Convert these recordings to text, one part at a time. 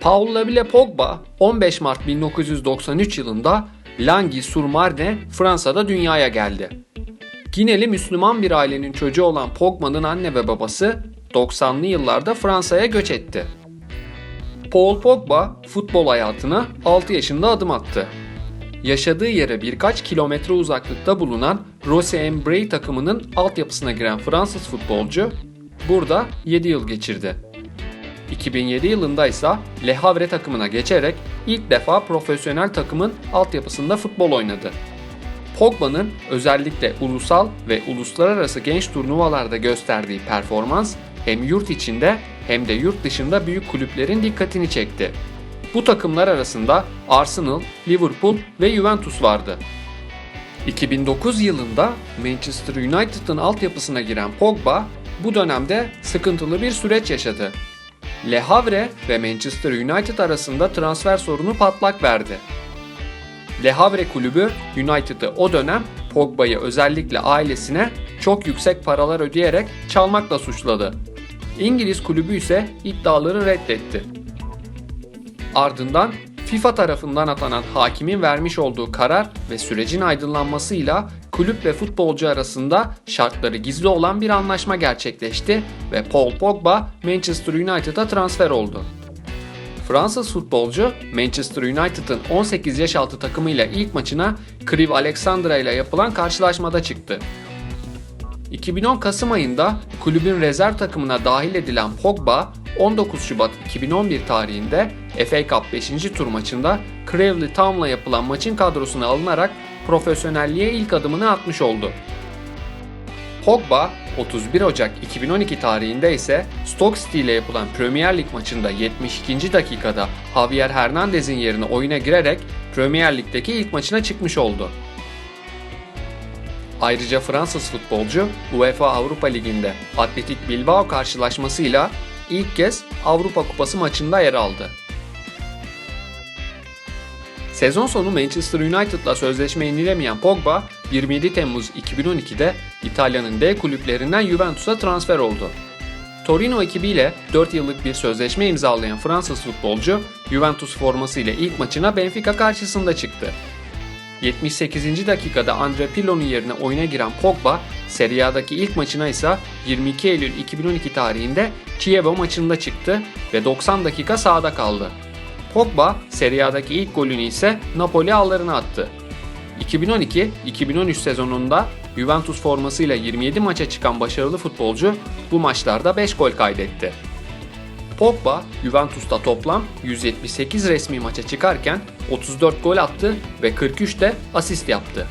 Paul Labile Pogba 15 Mart 1993 yılında Langis-sur-Marne Fransa'da dünyaya geldi. Gineli Müslüman bir ailenin çocuğu olan Pogba'nın anne ve babası 90'lı yıllarda Fransa'ya göç etti. Paul Pogba futbol hayatına 6 yaşında adım attı. Yaşadığı yere birkaç kilometre uzaklıkta bulunan Rossi Embray takımının altyapısına giren Fransız futbolcu burada 7 yıl geçirdi. 2007 yılında ise Le Havre takımına geçerek ilk defa profesyonel takımın altyapısında futbol oynadı. Pogba'nın özellikle ulusal ve uluslararası genç turnuvalarda gösterdiği performans hem yurt içinde hem de yurt dışında büyük kulüplerin dikkatini çekti. Bu takımlar arasında Arsenal, Liverpool ve Juventus vardı. 2009 yılında Manchester United'ın altyapısına giren Pogba bu dönemde sıkıntılı bir süreç yaşadı. Le Havre ve Manchester United arasında transfer sorunu patlak verdi. Le Havre kulübü United'ı o dönem Pogba'yı özellikle ailesine çok yüksek paralar ödeyerek çalmakla suçladı. İngiliz kulübü ise iddiaları reddetti. Ardından FIFA tarafından atanan hakimin vermiş olduğu karar ve sürecin aydınlanmasıyla kulüp ve futbolcu arasında şartları gizli olan bir anlaşma gerçekleşti ve Paul Pogba Manchester United'a transfer oldu. Fransız futbolcu Manchester United'ın 18 yaş altı takımıyla ilk maçına Kriv Alexandra ile yapılan karşılaşmada çıktı. 2010 Kasım ayında kulübün rezerv takımına dahil edilen Pogba 19 Şubat 2011 tarihinde FA Cup 5. tur maçında Cravley Town'la yapılan maçın kadrosuna alınarak profesyonelliğe ilk adımını atmış oldu. Pogba 31 Ocak 2012 tarihinde ise Stoke City ile yapılan Premier Lig maçında 72. dakikada Javier Hernandez'in yerine oyuna girerek Premier Lig'deki ilk maçına çıkmış oldu. Ayrıca Fransız futbolcu UEFA Avrupa Ligi'nde Atletik Bilbao karşılaşmasıyla ilk kez Avrupa Kupası maçında yer aldı. Sezon sonu Manchester United'la sözleşme yenilemeyen Pogba 27 Temmuz 2012'de İtalya'nın D kulüplerinden Juventus'a transfer oldu. Torino ekibiyle 4 yıllık bir sözleşme imzalayan Fransız futbolcu Juventus formasıyla ilk maçına Benfica karşısında çıktı. 78. dakikada Andre Pirlo'nun yerine oyuna giren Pogba, Serie A'daki ilk maçına ise 22 Eylül 2012 tarihinde Chievo maçında çıktı ve 90 dakika sahada kaldı. Pogba, Serie A'daki ilk golünü ise Napoli ağlarına attı. 2012-2013 sezonunda Juventus formasıyla 27 maça çıkan başarılı futbolcu bu maçlarda 5 gol kaydetti. Pogba, Juventus'ta toplam 178 resmi maça çıkarken 34 gol attı ve 43 de asist yaptı.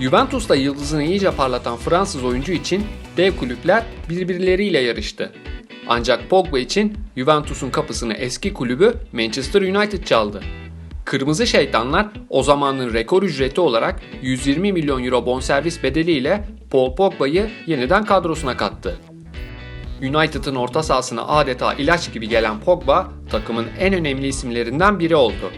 Juventus'ta yıldızını iyice parlatan Fransız oyuncu için dev kulüpler birbirleriyle yarıştı. Ancak Pogba için Juventus'un kapısını eski kulübü Manchester United çaldı. Kırmızı Şeytanlar o zamanın rekor ücreti olarak 120 milyon euro bonservis bedeliyle Paul Pogba'yı yeniden kadrosuna kattı. United'ın orta sahasına adeta ilaç gibi gelen Pogba takımın en önemli isimlerinden biri oldu.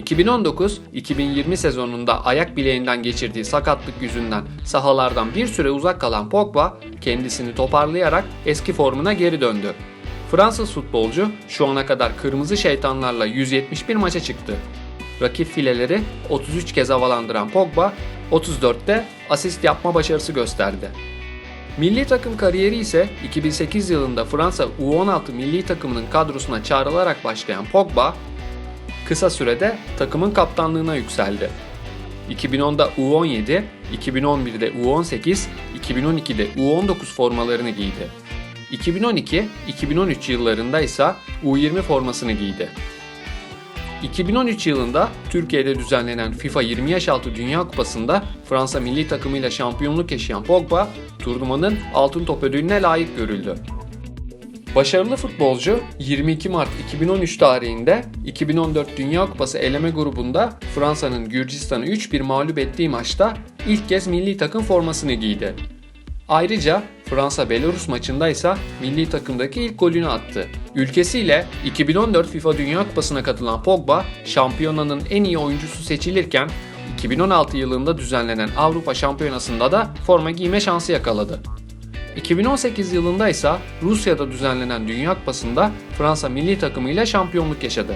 2019-2020 sezonunda ayak bileğinden geçirdiği sakatlık yüzünden sahalardan bir süre uzak kalan Pogba kendisini toparlayarak eski formuna geri döndü. Fransız futbolcu şu ana kadar kırmızı şeytanlarla 171 maça çıktı. Rakip fileleri 33 kez havalandıran Pogba 34'te asist yapma başarısı gösterdi. Milli takım kariyeri ise 2008 yılında Fransa U16 milli takımının kadrosuna çağrılarak başlayan Pogba, kısa sürede takımın kaptanlığına yükseldi. 2010'da U17, 2011'de U18, 2012'de U19 formalarını giydi. 2012-2013 yıllarında ise U20 formasını giydi. 2013 yılında Türkiye'de düzenlenen FIFA 20 yaş altı Dünya Kupası'nda Fransa milli takımıyla şampiyonluk yaşayan Pogba, turnuvanın altın top ödülüne layık görüldü. Başarılı futbolcu 22 Mart 2013 tarihinde 2014 Dünya Kupası eleme grubunda Fransa'nın Gürcistan'ı 3-1 mağlup ettiği maçta ilk kez milli takım formasını giydi. Ayrıca Fransa-Belarus maçında ise milli takımdaki ilk golünü attı. Ülkesiyle 2014 FIFA Dünya Kupası'na katılan Pogba, şampiyonanın en iyi oyuncusu seçilirken 2016 yılında düzenlenen Avrupa Şampiyonası'nda da forma giyme şansı yakaladı. 2018 yılında ise Rusya'da düzenlenen Dünya Kupası'nda Fransa milli takımıyla şampiyonluk yaşadı.